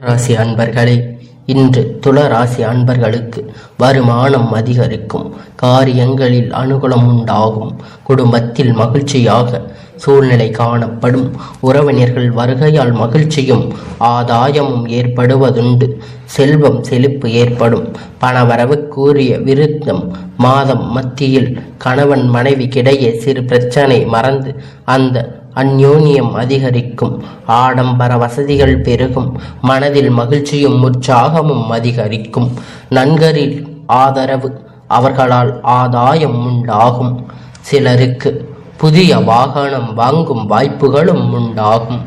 ராசி அன்பர்களே இன்று துள ராசி அன்பர்களுக்கு வருமானம் அதிகரிக்கும். காரியங்களில் அனுகூலம் உண்டாகும். குடும்பத்தில் மகிழ்ச்சியாக சூழ்நிலை காணப்படும். உறவினர்கள் வருகையால் மகிழ்ச்சியும் ஆதாயமும் ஏற்படுவதுண்டு. செல்வம் செழிப்பு ஏற்படும். பணவரவு கூறிய விருத்தம். மாதம் மத்தியில் கணவன் மனைவிக்கிடையே சிறு பிரச்சனை மறந்து அந்த அந்யோன்யம் அதிகரிக்கும். ஆடம்பர வசதிகள் பெருகும். மனதில் மகிழ்ச்சியும் உற்சாகமும் அதிகரிக்கும். நன்கரில் ஆதரவு அவர்களால் ஆதாயம் உண்டாகும். சிலருக்கு புதிய வாகனம் வாங்கும் வாய்ப்புகளும் உண்டாகும்.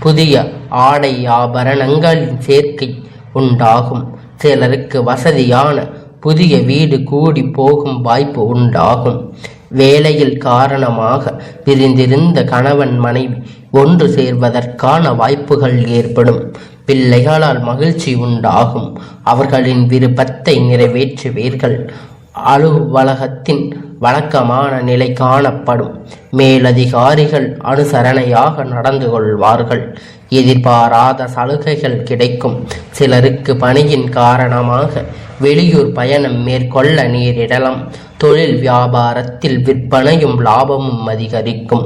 புதிய ஆடை ஆபரணங்களின் சேர்க்கை உண்டாகும். சிலருக்கு வசதியான புதிய வீடு கூடி போகும் வாய்ப்பு உண்டாகும். வேலையில் காரணமாக பிரிந்திருந்த கணவன் மனைவி ஒன்று சேர்வதற்கான வாய்ப்புகள் ஏற்படும். பிள்ளைகளால் மகிழ்ச்சி உண்டாகும். அவர்களின் விருப்பத்தை நிறைவேற்றுவீர்கள். அலுவலகத்தின் வழக்கமான நிலை காணப்படும். மேலதிகாரிகள் அனுசரணையாக நடந்து கொள்வார்கள். எதிர்பாராத சலுகைகள் கிடைக்கும். சிலருக்கு பணியின் காரணமாக வெளியூர் பயணம் மேற்கொள்ள நேரிடலாம். தொழில் வியாபாரத்தில் விற்பனையும் லாபமும் அதிகரிக்கும்.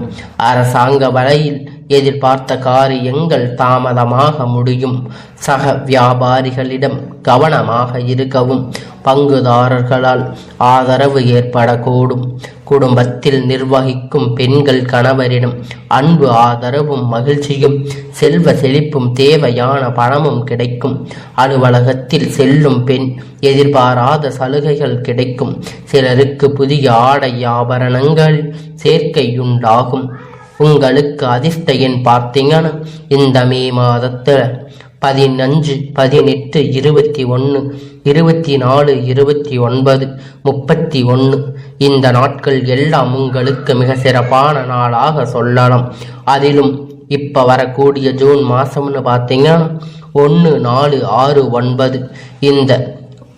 அரசாங்க வலையில் எதிர்பார்த்த காரியங்கள் தாமதமாக முடியும். சக வியாபாரிகளிடம் கவனமாக இருக்கவும் பங்குதாரர்களால் ஆதரவு ஏற்படக்கூடும். குடும்பத்தில் நிர்வகிக்கும் பெண்கள் கணவரிடம் அன்பு ஆதரவும் மகிழ்ச்சியும் செல்வ செழிப்பும் தேவையான பணமும் கிடைக்கும். அலுவலகத்தில் செல்லும் பெண் எதிர்பாராத சலுகைகள் கிடைக்கும். சிலருக்கு புதிய ஆடை ஆபரணங்கள் சேர்க்கையுண்டாகும். உங்களுக்கு அதிர்ஷ்ட எண் பார்த்தீங்கன்னா இந்த மே மாதத்தில் பதினஞ்சு பதினெட்டு இருபத்தி ஒன்று இருபத்தி நாலு இருபத்தி ஒன்பது முப்பத்தி ஒன்று இந்த நாட்கள் எல்லாம் உங்களுக்கு மிக சிறப்பான நாளாக சொல்லலாம். அதிலும் இப்போ வரக்கூடிய ஜூன் மாதம்னு பார்த்தீங்கன்னா ஒன்று நாலு ஆறு ஒன்பது இந்த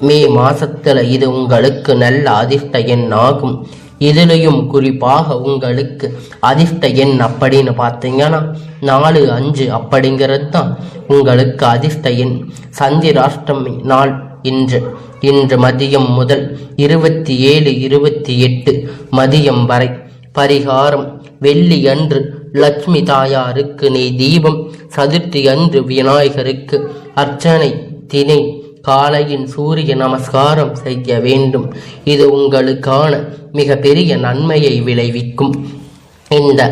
மே மாதத்தில் இது உங்களுக்கு நல்ல அதிர்ஷ்ட எண் ஆகும் இதுலேயும் குறிப்பாக உங்களுக்கு அதிர்ஷ்ட எண் அப்படின்னு பார்த்தீங்கன்னா நாலு அஞ்சு அப்படிங்கிறது தான் உங்களுக்கு அதிர்ஷ்ட எண். சந்திராஷ்டமி நாள் இன்று இன்று மதியம் முதல் இருபத்தி ஏழு இருபத்தி எட்டு மதியம் வரை. பரிகாரம் வெள்ளி அன்று லட்சுமி தாயாருக்கு நீ தீபம் சதுர்த்தி அன்று விநாயகருக்கு அர்ச்சனை தினை காலையின் சூரிய நமஸ்காரம் செய்ய வேண்டும். இது உங்களுக்கான மிக பெரிய நன்மையை விளைவிக்கும். இந்த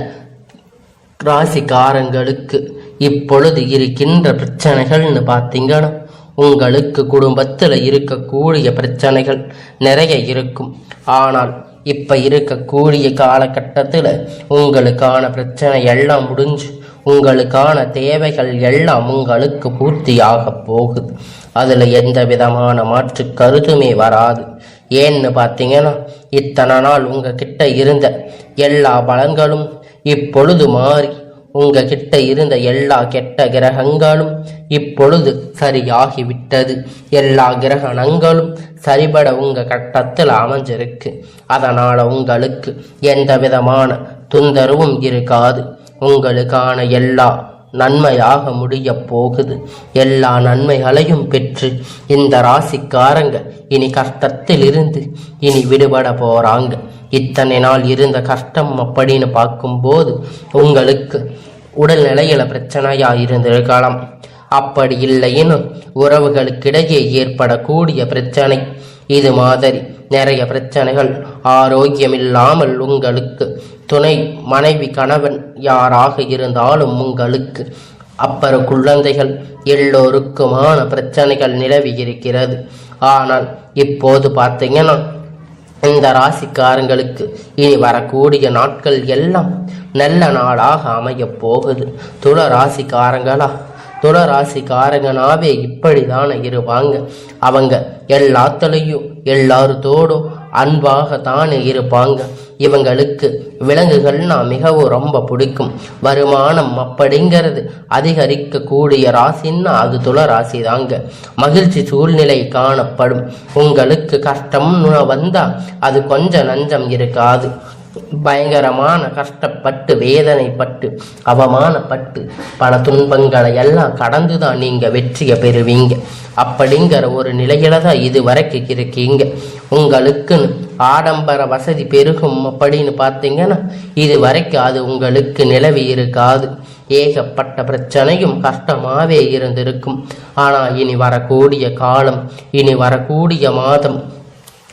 ராசிக்காரங்களுக்கு இப்பொழுது இருக்கின்ற பிரச்சனைகள்னு பார்த்தீங்கன்னா உங்களுக்கு குடும்பத்தில் இருக்கக்கூடிய பிரச்சனைகள் நிறைய இருக்கும். ஆனால் இப்போ இருக்கக்கூடிய காலகட்டத்தில் உங்களுக்கான பிரச்சனை எல்லாம் முடிஞ்சு உங்களுக்கான தேவைகள் எல்லாம் உங்களுக்கு பூர்த்தியாக போகுது. அதில் எந்த விதமான மாற்று கருத்துமே வராது. ஏன்னு பார்த்தீங்கன்னா இத்தனை நாள் உங்ககிட்ட இருந்த எல்லா பலன்களும் இப்பொழுது மாறி உங்ககிட்ட இருந்த எல்லா கெட்ட கிரகங்களும் இப்பொழுது சரியாகிவிட்டது. எல்லா கிரகணங்களும் சரிபட உங்க கட்டத்தில் அமைஞ்சிருக்கு. அதனால் உங்களுக்கு எந்த விதமான தொந்தரவும் இருக்காது. உங்களுக்கான எல்லா நன்மையாக முடிய போகுது. எல்லா நன்மைகளையும் பெற்று இந்த ராசிக்காரங்க இனி கஷ்டத்தில் இருந்து இனி விடுபட போறாங்க. இத்தனை நாள் இருந்த கஷ்டம் அப்படின்னு பார்க்கும்போது உங்களுக்கு உடல்நிலையில பிரச்சனையா இருந்திருக்கலாம். அப்படி இல்லைன்னு உறவுகளுக்கிடையே ஏற்படக்கூடிய பிரச்சனை. இது மாதிரி நிறைய பிரச்சனைகள். ஆரோக்கியமில்லாமல் உங்களுக்கு துணை மனைவி கணவன் யாராக இருந்தாலும் உங்களுக்கு அப்பற குழந்தைகள் எல்லோருக்குமான பிரச்சனைகள் நிலவி இருக்கிறது. ஆனால் இப்போது பார்த்தீங்கன்னா இந்த ராசிக்காரங்களுக்கு இனி வரக்கூடிய நாட்கள் எல்லாம் நல்ல நாளாக அமையப் போகுது. துள ராசிக்காரங்களா? துள ராசிக்காரங்கனாவே இப்படி தானே இருப்பாங்க. அவங்க எல்லாத்துலேயும் எல்லாருத்தோடும் அன்பாக தானே இருப்பாங்க. இவங்களுக்கு விலங்குகள்னா மிகவும் ரொம்ப பிடிக்கும். வருமானம் அப்படிங்கிறது அதிகரிக்கக்கூடிய ராசின்னா அது துள ராசி தாங்க மகிழ்ச்சி சூழ்நிலை காணப்படும். உங்களுக்கு கஷ்டம்னு வந்தா அது கொஞ்சம் நஞ்சம் இருக்காது. பயங்கரமான கஷ்டப்பட்டு வேதனைப்பட்டு அவமானப்பட்டு பல துன்பங்களை எல்லாம் கடந்து தான் நீங்கள் வெற்றியை பெறுவீங்க. அப்படிங்கிற ஒரு நிலையில தான் இது வரைக்கும் இருக்கீங்க. உங்களுக்குன்னு ஆடம்பர வசதி பெருகும் அப்படின்னு பார்த்தீங்கன்னா இது வரைக்கும் அது உங்களுக்கு நிலவி இருக்காது. ஏகப்பட்ட பிரச்சனையும் கஷ்டமாகவே இருந்திருக்கும். ஆனால் இனி வரக்கூடிய காலம் இனி வரக்கூடிய மாதம்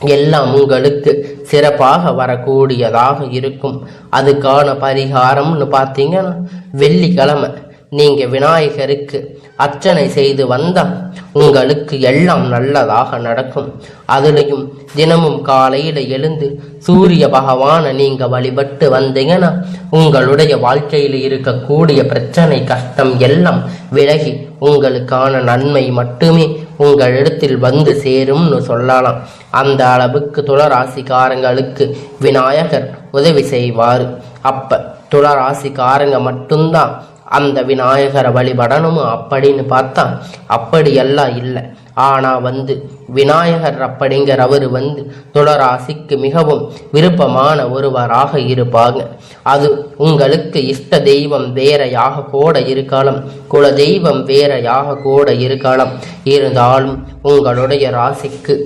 எல்லாம் உங்களுக்கு சிறப்பாக வரக்கூடியதாக இருக்கும். அதுக்கான பரிகாரம்னு பார்த்தீங்கன்னா வெள்ளிக்கிழமை. நீங்கள் விநாயகருக்கு அர்ச்சனை செய்து வந்தால் உங்களுக்கு எல்லாம் நல்லதாக நடக்கும். அதுலேயும் தினமும் காலையில் எழுந்து சூரிய பகவானை நீங்கள் வழிபட்டு வந்தீங்கன்னா உங்களுடைய வாழ்க்கையில் இருக்கக்கூடிய பிரச்சனை கஷ்டம் எல்லாம் விலகி உங்களுக்கான நன்மை மட்டுமே உங்களிடத்தில் வந்து சேரும்னு சொல்லலாம். அந்த அளவுக்கு துளராசிக்காரங்களுக்கு விநாயகர் உதவி செய்வார். அப்போ துளராசிக்காரங்க மட்டும்தான் அந்த விநாயகரை வழிபடணும் அப்படின்னு பார்த்தா அப்படியெல்லாம் இல்லை. ஆனால் வந்து விநாயகர் அப்படிங்கிறவர் வந்து துளராசிக்கு மிகவும் விருப்பமான ஒருவராக இருப்பாங்க. அது உங்களுக்கு இஷ்ட தெய்வம் வேறையாக கூட இருக்கலாம் குல தெய்வம் வேறையாக கூட இருக்கலாம். இருந்தாலும் உங்களுடைய ராசிக்கு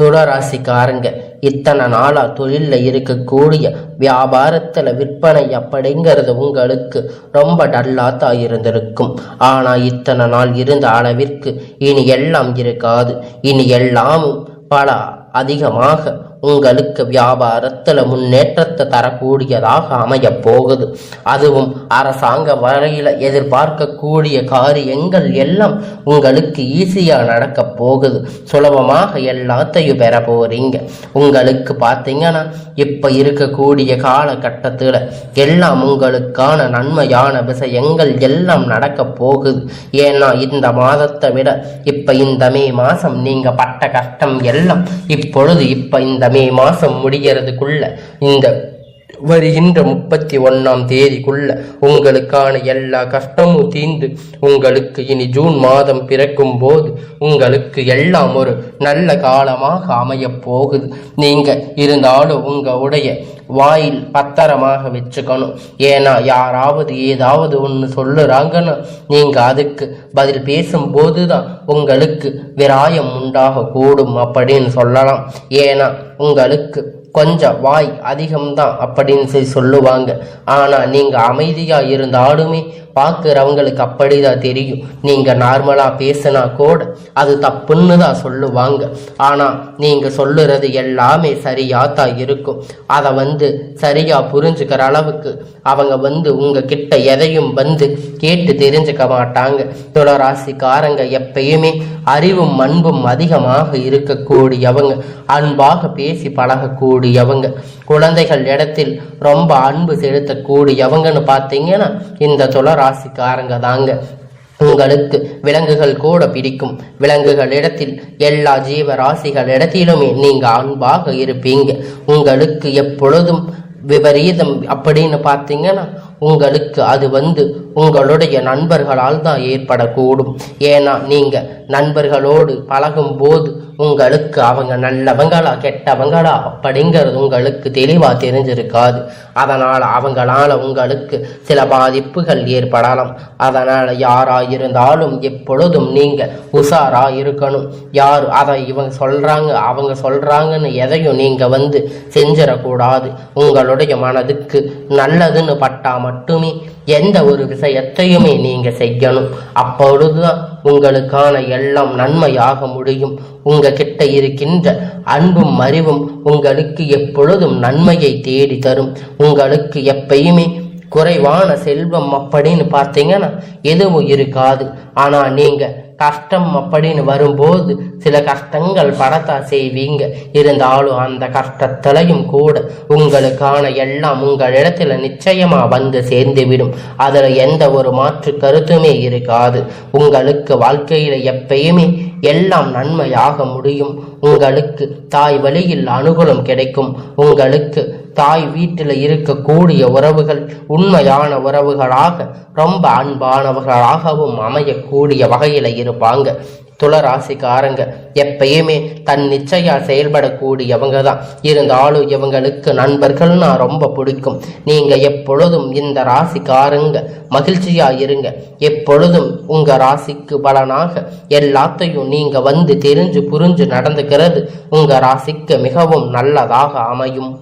துளராசிக்காரங்க. இத்தனை நாளாக தொழிலில் இருக்கக்கூடிய வியாபாரத்தில் விற்பனை அப்படிங்கிறது உங்களுக்கு ரொம்ப டல்லாத்தா இருந்திருக்கும். ஆனால் இத்தனை நாள் இருந்த அளவிற்கு இனி எல்லாம் இருக்காது. இனி எல்லாமும் பல அதிகமாக உங்களுக்கு வியாபாரத்தில் முன்னேற்றத்தை தரக்கூடியதாக அமைய போகுது. அதுவும் அரசாங்க வரையில் எதிர்பார்க்கக்கூடிய காரியங்கள் எல்லாம் உங்களுக்கு ஈஸியாக நடக்க போகுது. சுலபமாக எல்லாத்தையும் பெற போறீங்க. உங்களுக்கு பார்த்தீங்கன்னா இப்போ இருக்கக்கூடிய காலகட்டத்தில் எல்லாம் உங்களுக்கான நன்மையான விஷயங்கள் எல்லாம் நடக்க போகுது. ஏன்னா இந்த மாதத்தை விட இப்போ இந்த மே மாதம் நீங்கள் பட்ட கஷ்டம் எல்லாம் இப்பொழுது இப்போ இந்த மே மாதம் முடிகிறதுக்குள்ள இந்த வருகின்ற முப்பத்தி ஒன்றாம் தேதிக்குள்ள உங்களுக்கான எல்லா கஷ்டமும் தீர்ந்து உங்களுக்கு இனி ஜூன் மாதம் பிறக்கும் போது உங்களுக்கு எல்லாம் ஒரு நல்ல காலமாக அமையப் போகுது. நீங்க இருந்தாலும் உங்களுடைய வாயில் பத்திரமாக வச்சுக்கணும். ஏன்னா யாராவது ஏதாவது ஒன்று சொல்லுறாங்கன்னா நீங்கள் அதுக்கு பதில் பேசும்போது தான் உங்களுக்கு விராயம் உண்டாக கூடும் அப்படின்னு சொல்லலாம். ஏன்னா உங்களுக்கு கொஞ்சம் வாய் அதிகம்தான் அப்படின்னு சொல்லி சொல்லுவாங்க. ஆனால் நீங்கள் அமைதியாக இருந்தாலுமே பார்க்குறவங்களுக்கு அப்படிதான் தெரியும். நீங்கள் நார்மலாக பேசினா கூட அது தப்புன்னு தான் சொல்லுவாங்க. ஆனால் நீங்கள் சொல்லுறது எல்லாமே சரியாக தான் இருக்கும். அதை வந்து சரியாக புரிஞ்சுக்கிற அளவுக்கு அவங்க வந்து உங்ககிட்ட எதையும் வந்து கேட்டு தெரிஞ்சுக்க மாட்டாங்க. துளராசிக்காரங்க எப்பயுமே அறிவும் அன்பும் அதிகமாக இருக்கக்கூடியவங்க. அன்பாக பேசி கூடியவங்க. குழந்தைகள் இடத்தில் ரொம்ப அன்பு செலுத்தக்கூடியவங்கன்னு பார்த்தீங்கன்னா இந்த துளராசிக்காரங்க தாங்க. உங்களுக்கு விலங்குகள் கூட பிடிக்கும். விலங்குகள் இடத்தில் எல்லா ஜீவராசிகள் இடத்திலுமே நீங்க அன்பாக இருப்பீங்க. உங்களுக்கு எப்பொழுதும் விபரீதம் அப்படின்னு பார்த்தீங்கன்னா உங்களுக்கு அது வந்து உங்களுடைய நண்பர்களால் தான் ஏற்படக்கூடும். ஏன்னா நீங்கள் நண்பர்களோடு பழகும் போது உங்களுக்கு அவங்க நல்லவங்களா கெட்டவங்களா அப்படிங்கிறது உங்களுக்கு தெளிவாக தெரிஞ்சிருக்காது. அதனால் அவங்களால உங்களுக்கு சில பாதிப்புகள் ஏற்படலாம். அதனால் யாராக இருந்தாலும் எப்பொழுதும் நீங்கள் உஷாராக இருக்கணும். யார் அதை இவங்க சொல்கிறாங்க அவங்க சொல்கிறாங்கன்னு எதையும் நீங்கள் வந்து செஞ்சிடக்கூடாது. உங்களுடைய மனதுக்கு நல்லதுன்னு பட்டால் மட்டுமே எந்த ஒரு விஷயத்தையுமே நீங்க செய்யணும். அப்பொழுதுதான் உங்களுக்கான எல்லாம் நன்மையாக முடியும். உங்க கிட்ட இருக்கின்ற அன்பும் அறிவும் உங்களுக்கு எப்பொழுதும் நன்மையை தேடி தரும். உங்களுக்கு எப்பயுமே குறைவான செல்வம் அப்படின்னு பார்த்தீங்கன்னா எதுவும் இருக்காது. ஆனா நீங்க கஷ்டம் அப்படின்னு வரும்போது சில கஷ்டங்கள் படத்தா செய்வீங்க. இருந்தாலும் அந்த கஷ்டத்திலையும் கூட உங்களுக்கான எல்லாம் உங்களிடத்துல நிச்சயமா வந்து சேர்ந்துவிடும். அதுல எந்த ஒரு மாற்று கருத்துமே இருக்காது. உங்களுக்கு வாழ்க்கையில எப்பயுமே எல்லாம் நன்மையாக முடியும். உங்களுக்கு தாய் வழியில் அனுகூலம் கிடைக்கும். உங்களுக்கு தாய் வீட்டில் இருக்கக்கூடிய உறவுகள் உண்மையான உறவுகளாக ரொம்ப அன்பானவர்களாகவும் அமையக்கூடிய வகையில் இருப்பாங்க. துளராசிக்காரங்க எப்பயுமே தன் நிச்சயா செயல்படக்கூடியவங்க தான் இருந்தாலும் இவங்களுக்கு நண்பர்கள்னா ரொம்ப பிடிக்கும். நீங்க எப்பொழுதும் இந்த ராசிக்காரங்க மகிழ்ச்சியா இருங்க. எப்பொழுதும் உங்க ராசிக்கு பலனாக எல்லாத்தையும் நீங்க வந்து தெரிஞ்சு புரிஞ்சு நடந்துக்கிறது உங்க ராசிக்கு மிகவும் நல்லதாக அமையும்.